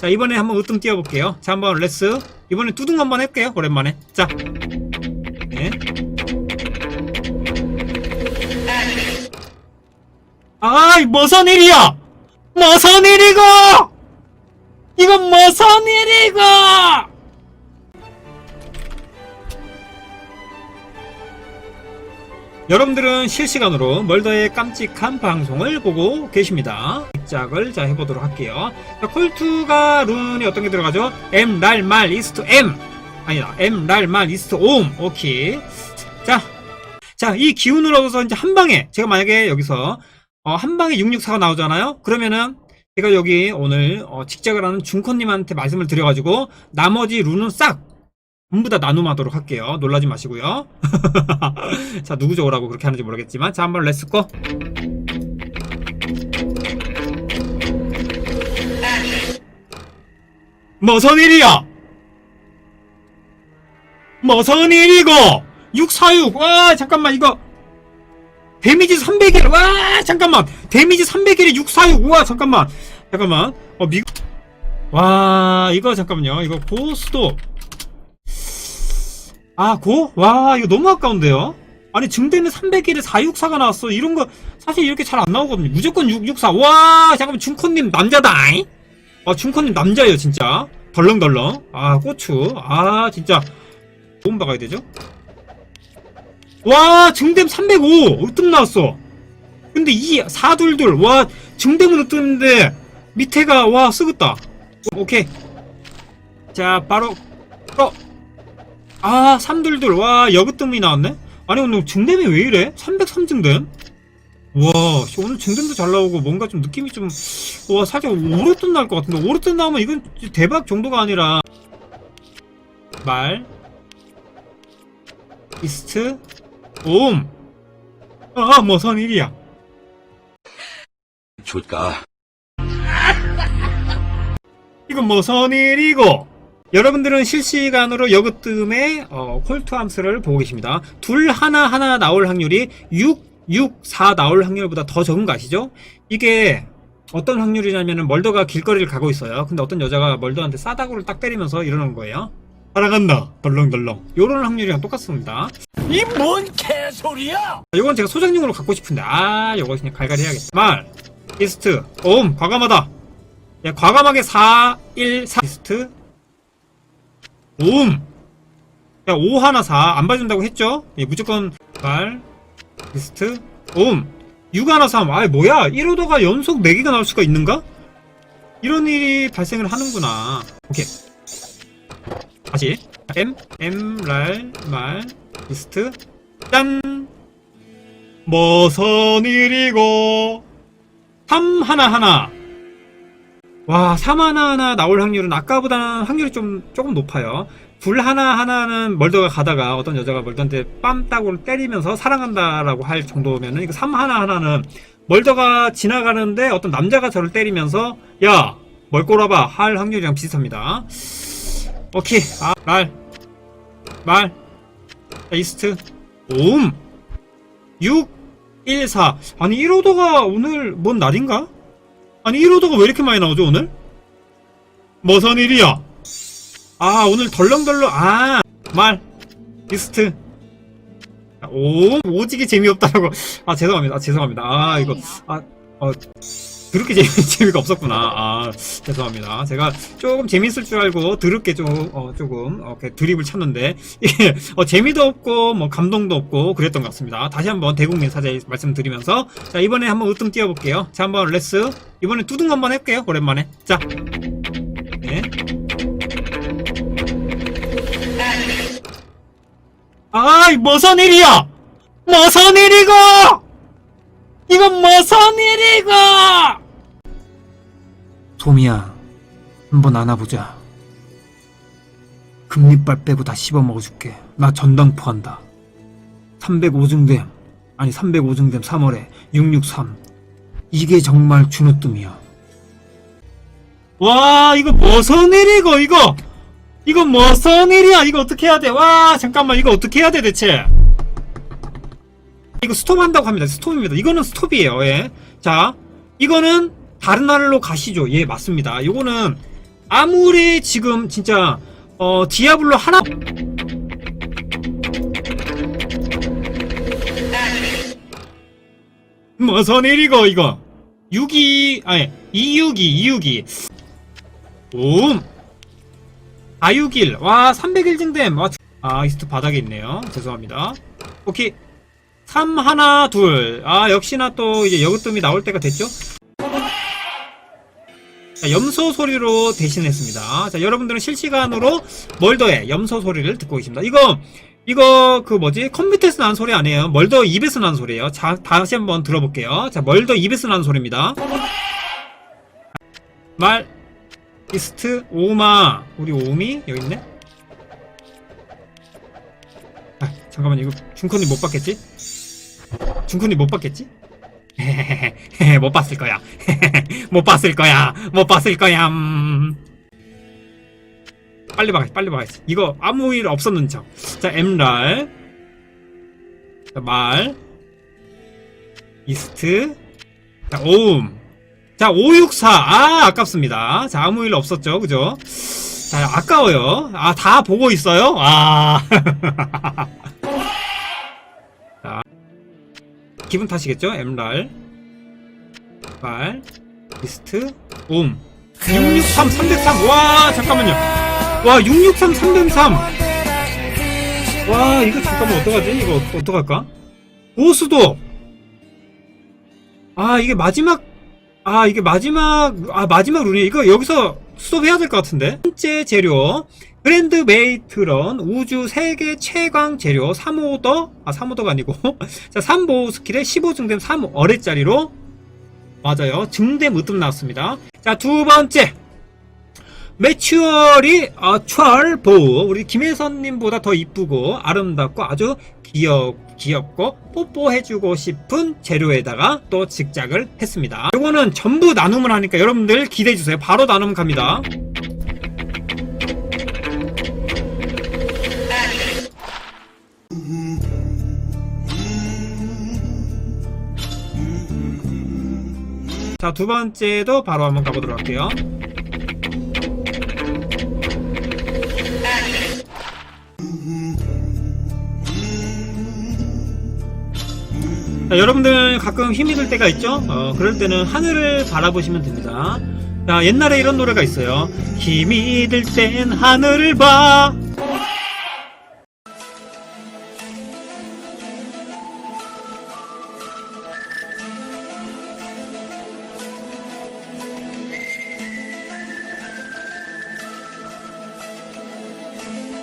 자 이번에 한번 으뜸 띄워볼게요. 자 한번 레스. 이번에 뚜둥 한번 할게요 오랜만에. 자. 네. 아이 무슨 일이야? 무슨 일이고? 이건 무슨 일이고? 여러분들은 실시간으로 멀더의 깜찍한 방송을 보고 계십니다. 시작을 자 해보도록 할게요. 자, 콜투가 룬이 어떤 게 들어가죠? M 날말 이스트 M 아니다 M 날말 이스트 옴 오케이. 자, 자 이 기운을 얻어서 이제 한 방에 제가 만약에 여기서 어, 한 방에 664가 나오잖아요. 그러면은 제가 여기 오늘 어, 직작을 하는 중코님한테 말씀을 드려가지고 나머지 룬은 싹 전부 다 나눔하도록 할게요. 놀라지 마시고요. 자, 누구 좋으라고 그렇게 하는지 모르겠지만, 자, 한번 렛츠고. 무슨 일이야? 무슨 일이고? 646, 와, 잠깐만, 이거. 데미지 300일, 와, 잠깐만. 데미지 300일에 646, 와, 잠깐만. 잠깐만. 어, 미, 와, 이거 잠깐만요. 이거 고스톱. 아, 고? 와, 이거 너무 아까운데요? 아니, 증대는 300일에 464가 나왔어. 이런 거, 사실 이렇게 잘 안 나오거든요. 무조건 664. 와, 잠깐만, 중코님 남자다. 잉? 아, 중코님 남자예요, 진짜. 덜렁덜렁. 아, 고추. 아, 진짜. 도움 박아야 되죠? 와, 증댐 305. 으뜸 나왔어. 근데 이, 422. 와, 증댐은 으뜸인데, 밑에가, 와, 쓰겠다. 오케이. 자, 바로, 어, 아, 3둘둘. 와, 여그뜸이 나왔네? 아니, 오늘 증dem이 왜 이래? 303증dem? 와, 씨, 오늘 증dem도 잘 나오고, 뭔가 좀 느낌이 좀, 와, 살짝 오르뜬 나올 것 같은데, 오르뜬 나오면 이건 대박 정도가 아니라, 말, 이스트, 옴. 아, 무슨 일이야. 줄까? 이건 무슨 일이고? 여러분들은 실시간으로 여그뜸의 어, 콜투 함수를 보고 계십니다. 둘 하나 하나 나올 확률이 6, 6, 4 나올 확률보다 더 적은 거 아시죠? 이게 어떤 확률이냐면은 멀더가 길거리를 가고 있어요. 근데 어떤 여자가 멀더한테 싸다구를 딱 때리면서 이러는 거예요. 사랑한다. 덜렁덜렁. 요런 확률이랑 똑같습니다. 이 뭔 개소리야! 요건 제가 소장용으로 갖고 싶은데 아 요거 그냥 갈갈이 해야겠다. 말 이스트 옴 과감하다. 야 과감하게 4, 1, 4 이스트 옴. 야, 5 하나 4. 안 봐준다고 했죠? 예, 무조건 말, 리스트, 옴. 6 하나 3. 아이, 뭐야? 1호도가 연속 4개가 나올 수가 있는가? 이런 일이 발생을 하는구나. 오케이. 다시. M, M, 랄, 말, 리스트, 짠! 무슨 일이고? 3 하나 하나. 와, 3 하나 하나 나올 확률은 아까보다는 확률이 좀, 조금 높아요. 불 하나하나는 멀더가 가다가 어떤 여자가 멀더한테 빰 따구를 때리면서 사랑한다라고 할 정도면은 이거 3 하나하나는 멀더가 지나가는데 어떤 남자가 저를 때리면서 야, 멀 꼬라봐 할 확률이랑 비슷합니다. 오케이. 아, 말. 말. 이스트. 옴. 6, 1, 4. 아니, 1호도가 오늘 뭔 날인가? 아니 1호도가 왜 이렇게 많이 나오죠 오늘? 무슨 일이야? 아 오늘 덜렁덜렁 아말 리스트. 오 오지게 재미없다라고. 아 죄송합니다. 아, 죄송합니다. 아 이거 아 어 드럽게 재미, 재미가 없었구나. 아 죄송합니다. 제가 조금 재밌을 줄 알고 드럽게 좀 어, 조금 어, 드립을 쳤는데 어, 재미도 없고 뭐 감동도 없고 그랬던 것 같습니다. 다시 한번 대국민 사죄 말씀드리면서 자 이번에 한번 으뜸 띄워볼게요. 자 한번 레스. 이번에 뚜둥 한번 할게요 오랜만에. 자. 네. 아이 무슨 일이야? 무슨 일이고? 이건 무슨 일이고 소미야 한번 안아보자. 금리빨 빼고 다 씹어먹어줄게. 나 전당포 한다. 305증댐 아니 305증댐 3월에 663 이게 정말 준우뜸이야. 와 이거 무슨 일이고 이거? 이거 무슨 일이야? 이거 어떻게 해야 돼 와 잠깐만 이거 어떻게 해야 돼 대체? 이거 스톱 한다고 합니다. 스톱입니다. 이거는 스톱이에요 예. 자 이거는 다른 날로 가시죠. 예 맞습니다. 이거는 아무리 지금 진짜 어 디아블로 하나 뭐서 내리고 이거? 62 아니 262 262 옴. 아유길 와 300일 증댐. 와, 아 이스트 바닥에 있네요. 죄송합니다. 오케이. 3 하나 둘아 역시나 또 이제 여그뜸이 나올 때가 됐죠 자, 염소 소리로 대신했습니다. 자, 여러분들은 실시간으로 멀더의 염소 소리를 듣고 계십니다. 이거, 이거, 그 뭐지? 컴퓨터에서 나는 소리 아니에요. 멀더 입에서 나는 소리예요. 자, 다시 한번 들어볼게요. 자, 멀더 입에서 나는 소리입니다. 말, 이스트, 오마. 우리 오미? 여기 있네? 아, 잠깐만, 이거 중컨이 못 봤겠지? 중컨이 못 봤겠지? 못 봤을 거야. 못 봤을 거야. 못 봤을 거야. 음. 빨리 박아, 빨리 박아. 이거 아무 일 없었는 척. 자, 엠랄. 자, 말. 이스트. 자, 오음. 자, 564. 아, 아깝습니다. 자, 아무 일 없었죠. 그죠? 자, 아까워요. 아, 다 보고 있어요? 아. 기분 탓이겠죠? 엠랄. 말. 리스트. 옴. 663 303. 와, 잠깐만요. 와, 663 303. 와, 이거 잠깐만 어떡하지? 이거 어- 어떡할까? 보수도. 아, 이게 마지막 아, 이게 마지막 아, 마지막 룬이 이거 여기서 스톱해야 될 것 같은데. 번째 재료. 그랜드 메이트런 우주 세계 최강 재료 3호더 아 3호더가 아니고 자 3보호 스킬에 15 증댐 3어레짜리로 맞아요. 증댐 으뜸 나왔습니다. 자, 두 번째. 매추얼이 어, 추얼 보우 우리 김혜선님보다 더 이쁘고 아름답고 아주 귀엽 귀엽고 뽀뽀해주고 싶은 재료에다가 또 직작을 했습니다. 이거는 전부 나눔을 하니까 여러분들 기대해 주세요. 바로 나눔 갑니다. 자, 두 번째도 바로 한번 가보도록 할게요. 자, 여러분들 가끔 힘이 들 때가 있죠? 어, 그럴 때는 하늘을 바라보시면 됩니다. 자, 옛날에 이런 노래가 있어요. 힘이 들 땐 하늘을 봐.